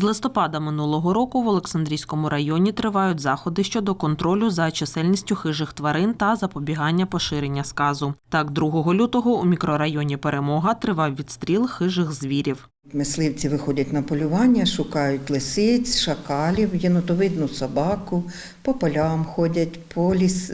З листопада минулого року в Олександрійському районі тривають заходи щодо контролю за чисельністю хижих тварин та запобігання поширення сказу. Так, 2 лютого у мікрорайоні Перемога тривав відстріл хижих звірів. Мисливці виходять на полювання, шукають лисиць, шакалів, єнотовидну собаку, по полям ходять, по ліс,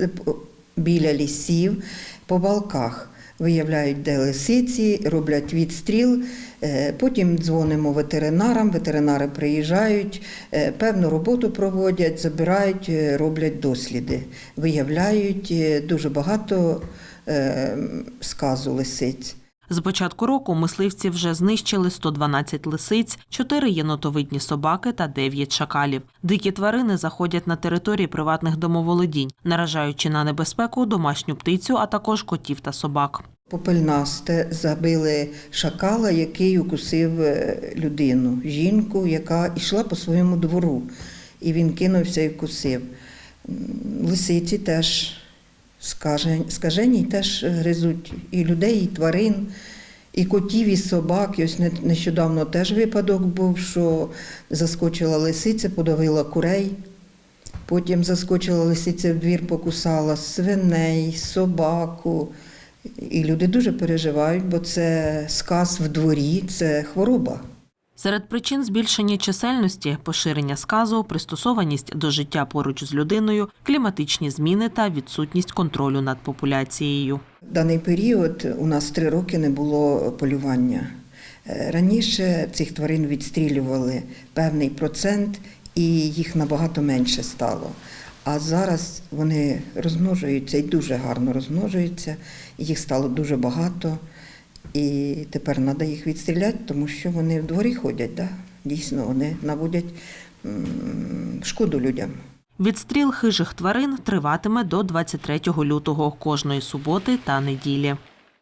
біля лісів, по балках. Виявляють, де лисиці, роблять відстріл. Е, Потім дзвонимо ветеринарам, ветеринари приїжджають, е, певну роботу проводять, забирають, е, роблять досліди. Виявляють дуже багато сказу лисиць. З початку року мисливці вже знищили 112 лисиць, 4 єнотовидні собаки та 9 шакалів. Дикі тварини заходять на території приватних домоволодінь, наражаючи на небезпеку домашню птицю, а також котів та собак. Попельнасте забили шакала, який укусив е, людину, жінку, яка йшла по своєму двору. І він кинувся і вкусив. Лисиці теж скажені, теж гризуть і людей, і тварин, і котів, і собак. І ось нещодавно теж випадок був, що заскочила лисиця, подавила курей. Потім заскочила лисиця в двір, покусала свиней, собаку. І люди дуже переживають, бо це сказ в дворі, це хвороба. Серед причин збільшення чисельності, поширення сказу, пристосованість до життя поруч з людиною, кліматичні зміни та відсутність контролю над популяцією. Даний період у нас три роки не було полювання. Е, Раніше цих тварин відстрілювали певний процент, і їх набагато менше стало. А зараз вони розмножуються і дуже гарно розмножуються, їх стало дуже багато. І тепер треба їх відстріляти, тому що вони в дворі ходять. Да? Дійсно, вони наводять шкоду людям. Відстріл хижих тварин триватиме до 23 лютого кожної суботи та неділі.